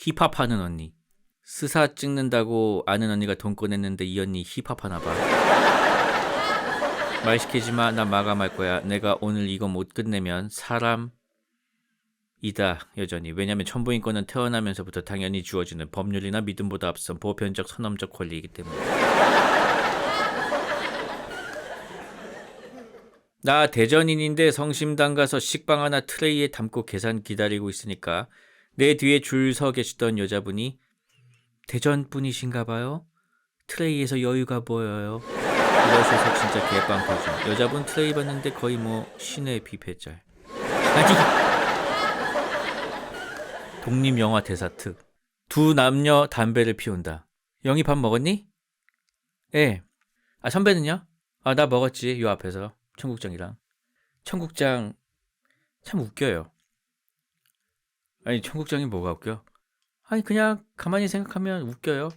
힙합 하는 언니. 스사 찍는다고 아는 언니가 돈 꺼냈는데 이 언니 힙합 하나 봐. 말 시키지 마. 나 마감할 거야. 내가 오늘 이거 못 끝내면 사람 이다 여전히 왜냐면 천부인권은 태어나면서부터 당연히 주어지는 법률이나 믿음보다 앞선 보편적 선언적 권리이기 때문에 나 대전인인데 성심당 가서 식빵 하나 트레이에 담고 계산 기다리고 있으니까 내 뒤에 줄 서 계시던 여자분이 대전 분이신가 봐요. 트레이에서 여유가 보여요. 이러셔서 진짜 개빵 터짐. 여자분 트레이 봤는데 거의 뭐 신의 비패짤. 아니 독립 영화 대사 특. 두 남녀 담배를 피운다. 영희 밥 먹었니? 예. 아 선배는요? 아 나 먹었지 요 앞에서 청국장이랑. 청국장 참 웃겨요. 아니 청국장이 뭐가 웃겨? 아니 그냥 가만히 생각하면 웃겨요.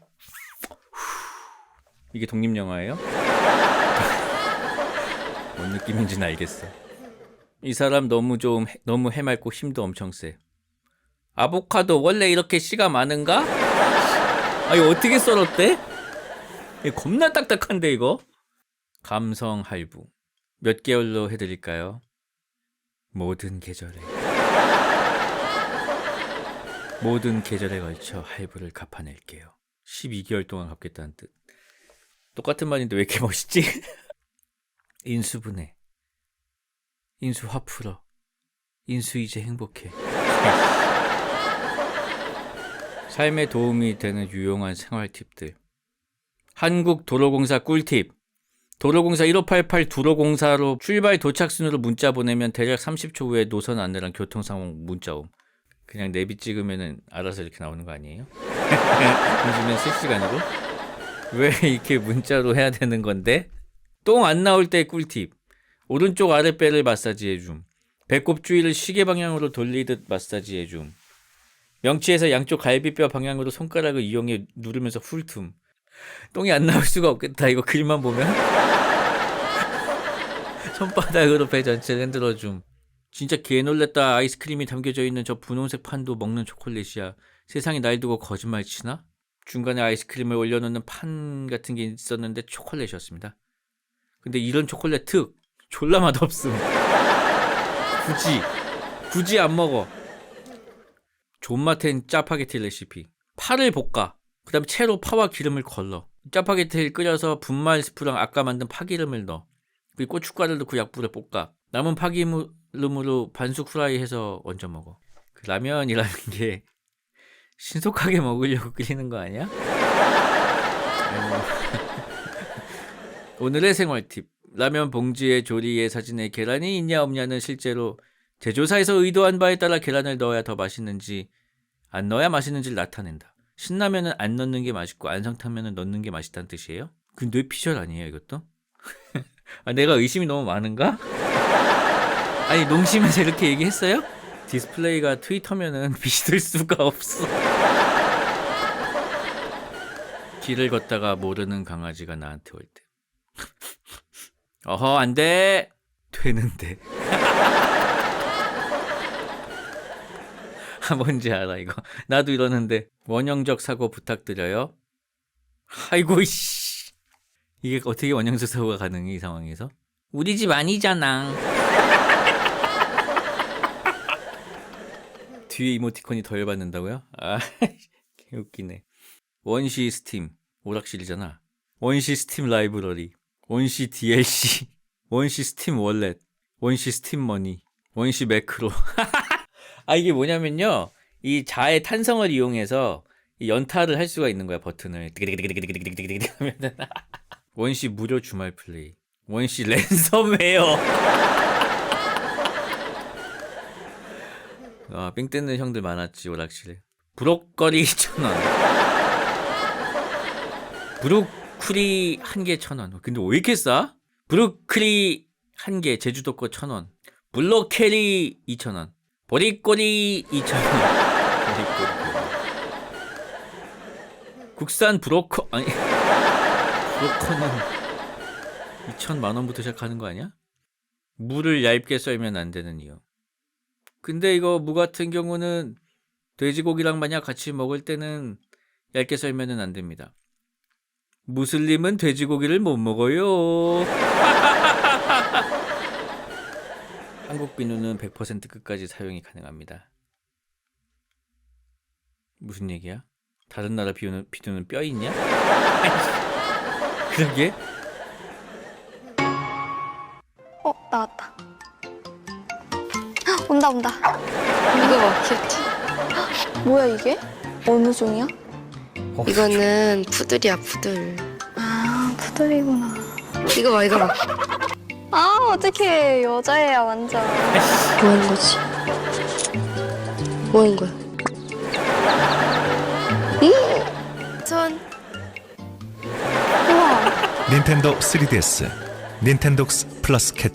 이게 독립 영화예요? 뭔 느낌인지는 알겠어. 이 사람 너무 좀 해- 너무 해맑고 힘도 엄청 세. 아보카도 원래 이렇게 씨가 많은가? 아 이거 어떻게 썰었대? 겁나 딱딱한데 이거? 감성 할부 몇 개월로 해드릴까요? 모든 계절에 모든 계절에 걸쳐 할부를 갚아낼게요. 12개월 동안 갚겠다는 뜻. 똑같은 말인데 왜 이렇게 멋있지? 인수분해. 인수 화 풀어. 인수 이제 행복해. 삶에 도움이 되는 유용한 생활 팁들. 한국도로공사 꿀팁. 도로공사 1588 도로공사로 출발 도착 순으로 문자 보내면 대략 30초 후에 노선 안내랑 교통 상황 문자 옴. 그냥 내비 찍으면은 알아서 이렇게 나오는 거 아니에요? 요즘엔 실시간으로? 왜 이렇게 문자로 해야 되는 건데? 똥 안 나올 때 꿀팁. 오른쪽 아랫배를 마사지 해줌. 배꼽 주위를 시계 방향으로 돌리듯 마사지 해줌. 명치에서 양쪽 갈비뼈 방향으로 손가락을 이용해 누르면서 훑음. 똥이 안 나올 수가 없겠다. 이거 글만 보면. 손바닥으로 배 전체를 흔들어줌. 진짜 개 놀랬다. 아이스크림이 담겨져 있는 저 분홍색 판도 먹는 초콜릿이야. 세상에 날 두고 거짓말 치나? 중간에 아이스크림을 올려놓는 판 같은 게 있었는데 초콜릿이었습니다. 근데 이런 초콜릿 특 졸라 맛없음. 굳이 굳이 안 먹어. 존맛텐 짜파게티 레시피. 파를 볶아. 그 다음에 채로 파와 기름을 걸러. 짜파게티를 끓여서 분말 스프랑 아까 만든 파기름을 넣어. 그리고 고춧가루를 넣고 약불에 볶아. 남은 파기름 으로 반숙 후라이 해서 얹어 먹어. 그 라면이라는 게 신속하게 먹으려고 끓이는 거 아니야? 오늘의 생활 팁. 라면 봉지에 조리에 사진에 계란이 있냐 없냐는 실제로 제조사에서 의도한 바에 따라 계란을 넣어야 더 맛있는지 안 넣어야 맛있는지를 나타낸다. 신라면은 안 넣는 게 맛있고 안성탕면은 넣는 게 맛있다는 뜻이에요? 그 뇌피셜 아니에요 이것도? 아, 내가 의심이 너무 많은가? 아니 농심에서 이렇게 얘기했어요? 디스플레이가 트위터면은 비실 수가 없어. 길을 걷다가 모르는 강아지가 나한테 올 때. 어허 안 돼. 되는데. 아, 뭔지 알아 이거. 나도 이러는데 원형적 사고 부탁드려요. 아이고 씨. 이게 어떻게 원형적 사고가 가능해 이 상황에서? 우리 집 아니잖아. 뒤에 이모티콘이 더 열받는다고요? 아, 개웃기네. 원시 스팀 오락실이잖아. 원시 스팀 라이브러리, 원시 DLC, 원시 스팀 월렛, 원시 스팀 머니, 원시 매크로. 아 이게 뭐냐면요. 이 자의 탄성을 이용해서 이 연타를 할 수가 있는 거야 버튼을. 원시 무료 주말 플레이, 원시 랜섬웨어. 아, 삥 뜯는 형들 많았지 오락실에. 브로커리 천 원. 브로콜리 한 개 천 원. 근데 왜 이렇게 싸? 브로콜리 한 개 제주도 거 천 원. 블로캐리 이천 원. 보리꼬리 이천 원. 보리꼬리. 국산 브로커 아니 브로커는 2천만 원부터 시작하는 거 아니야? 물을 얇게 썰면 안 되는 이유. 근데 이거 무 같은 경우는 돼지고기랑 만약 같이 먹을 때는 얇게 썰면은 안 됩니다. 무슬림은 돼지고기를 못 먹어요. 한국 비누는 100% 끝까지 사용이 가능합니다. 무슨 얘기야? 다른 나라 비누는, 비누는 뼈 있냐? 그러게? 어 나왔다. 헉, 온다 온다. 이거 봐, 귀엽지? 뭐야 이게? 어느 종이야? 이거는 푸들이야, 푸들. 아 푸들이구나. 이거 봐, 이거 봐. 아 어떡해 여자애야 완전. 뭐 하는 거지? 뭐 하는 거야? 손. 우와 닌텐도 3DS, 닌텐독스 플러스 캣